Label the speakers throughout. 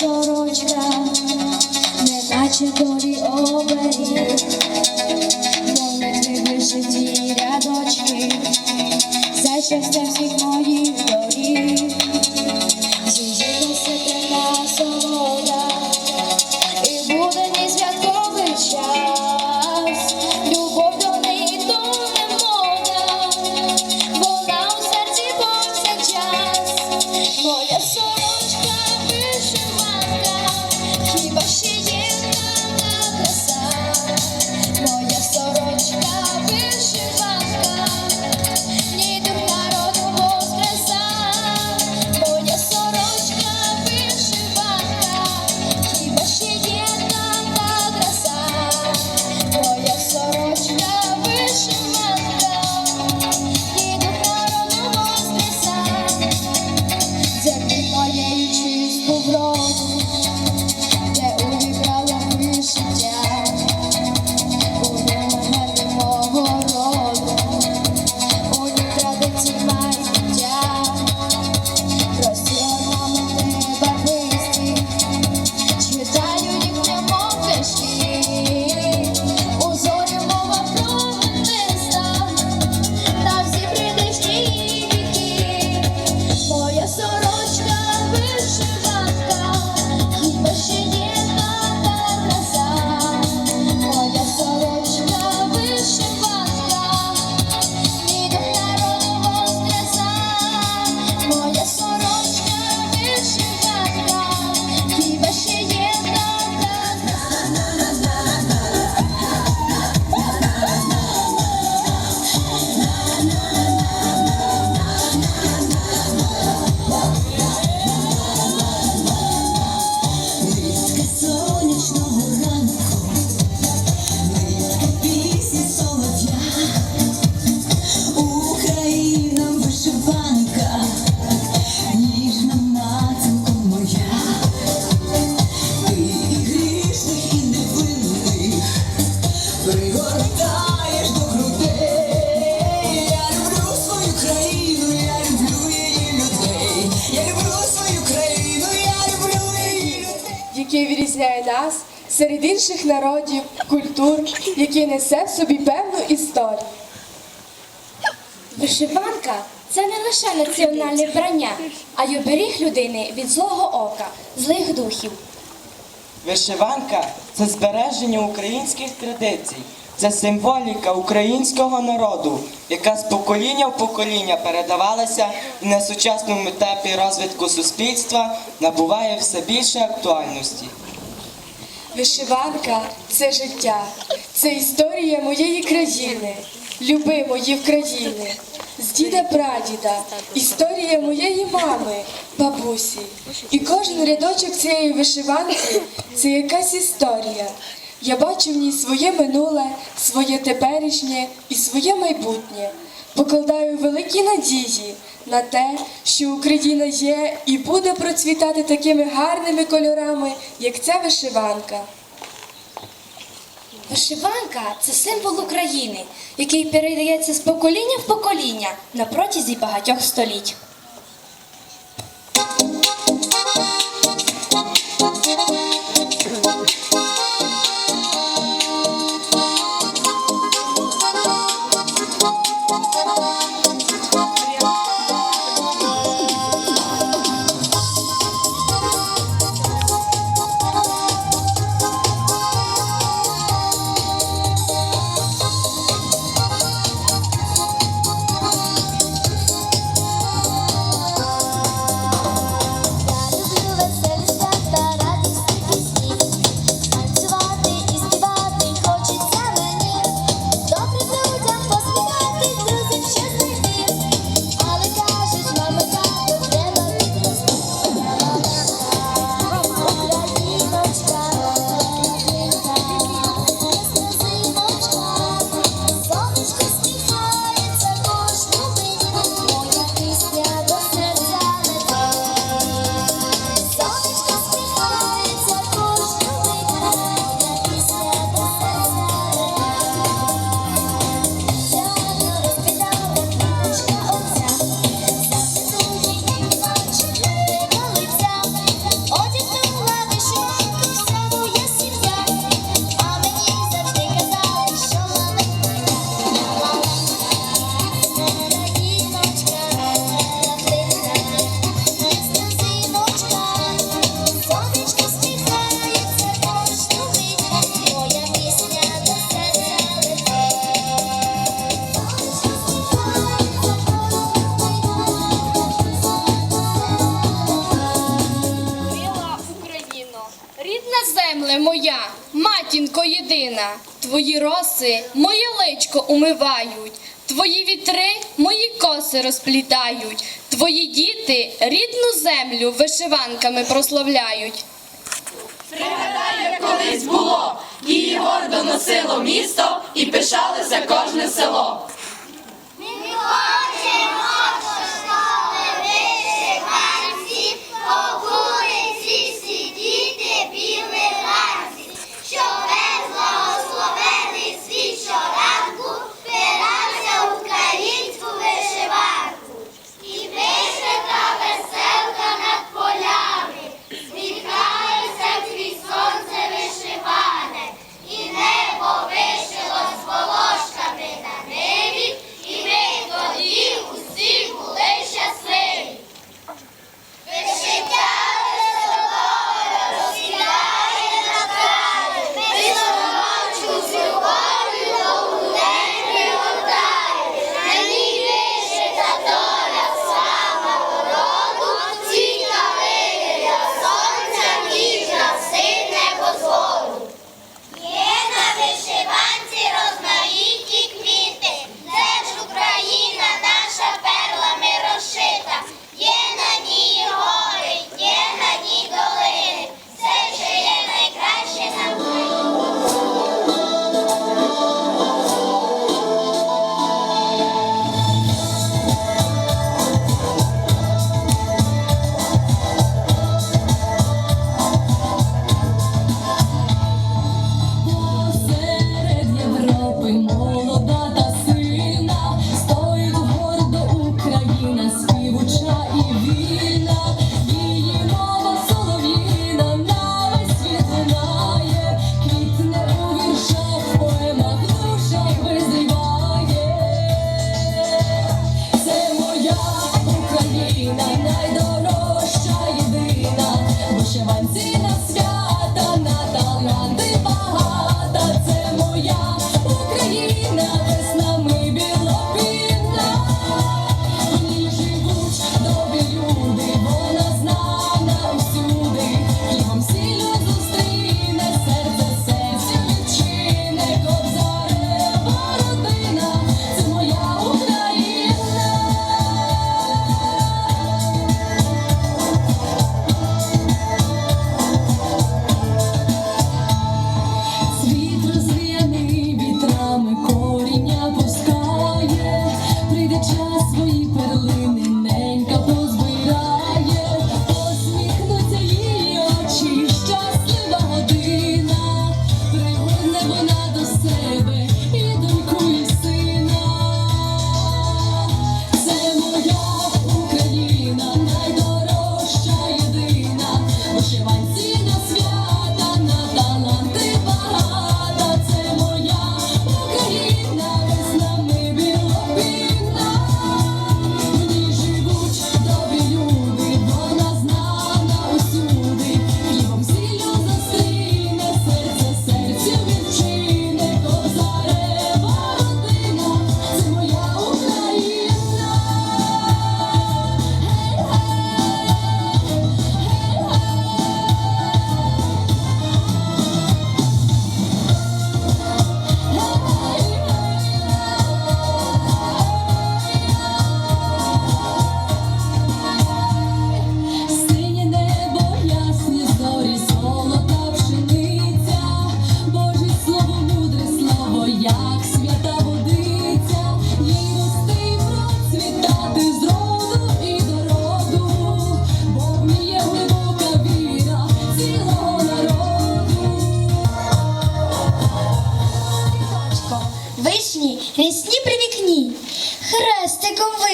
Speaker 1: сорочка, неначе долі
Speaker 2: інших народів, культур, який несе в собі певну історію.
Speaker 1: Вишиванка це не лише національне вбрання, а й оберіг людини від злого ока, злих духів.
Speaker 3: Вишиванка це збереження українських традицій, це символіка українського народу, яка з покоління в покоління передавалася і на сучасному етапі розвитку суспільства набуває все більше актуальності.
Speaker 2: Вишиванка це життя, це історія моєї країни, любимої України, з діда прадіда, історія моєї мами, бабусі. І кожен рядочок цієї вишиванки це якась історія. Я бачу в ній своє минуле, своє теперішнє і своє майбутнє. Покладаю великі надії на те, що Україна є і буде процвітати такими гарними кольорами, як ця вишиванка.
Speaker 1: Вишиванка це символ України, який передається з покоління в покоління на протязі багатьох століть. Україна, твої роси моє личко умивають, твої вітри мої коси розплітають, твої діти рідну землю вишиванками прославляють.
Speaker 4: Пригадаю, як колись було, її гордо носило місто і пишалося кожне село.
Speaker 5: Що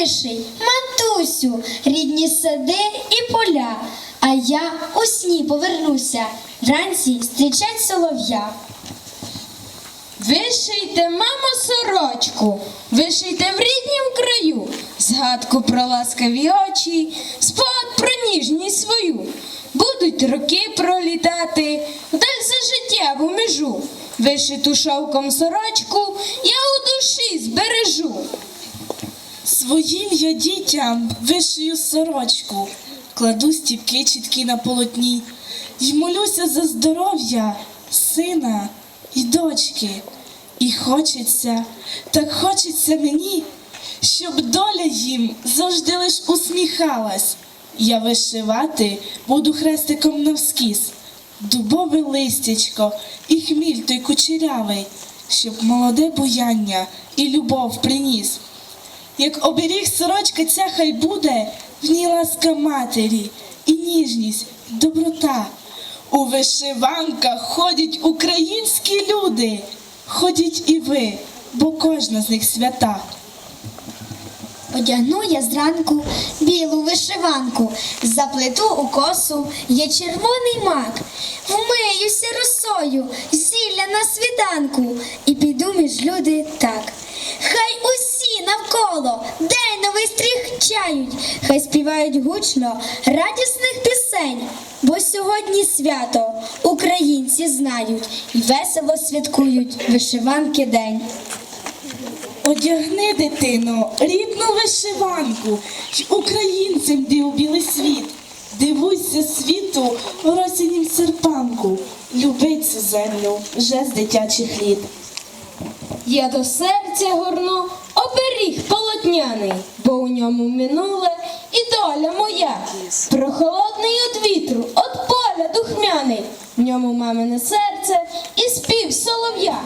Speaker 6: мишей, матусю, рідні сади і поля. А я у сні повернуся, ранці стрічать солов'я.
Speaker 2: Вишийте, мамо, сорочку, вишийте в ріднім краю, згадку про ласкаві очі, спогад про ніжність свою. Будуть роки пролітати вдаль за життєву межу. Вишиту шовком сорочку я у душі збережу.
Speaker 7: Своїм я дітям вишию сорочку, кладу стіпки чіткі на полотні й молюся за здоров'я сина і дочки. І хочеться, так хочеться мені, щоб доля їм завжди лиш усміхалась. Я вишивати буду хрестиком навскіз, дубове листячко і хміль той кучерявий, щоб молоде буяння і любов приніс. Як оберіг сорочка ця хай буде, в ній ласка матері, і ніжність, і доброта. У вишиванках ходять українські люди, ходіть і ви, бо кожна з них свята.
Speaker 1: Одягну я зранку білу вишиванку, заплету у косу є червоний мак, вмиюся росою, зілля на світанку, і піду між люди так. Хай усі навколо день новий стріхчають, хай співають гучно радісних пісень, бо сьогодні свято українці знають і весело святкують вишиванки день.
Speaker 7: Одягни, дитино, рідну вишиванку, й українцем йди білий світ. Дивуйся світу в росінім серпанку, люби цю землю вже з дитячих літ.
Speaker 5: Я до серця горну оберіг полотняний, бо у ньому минуле і доля моя. Прохолодний від вітру, от поля духмяний, в ньому мамине серце і спів солов'я.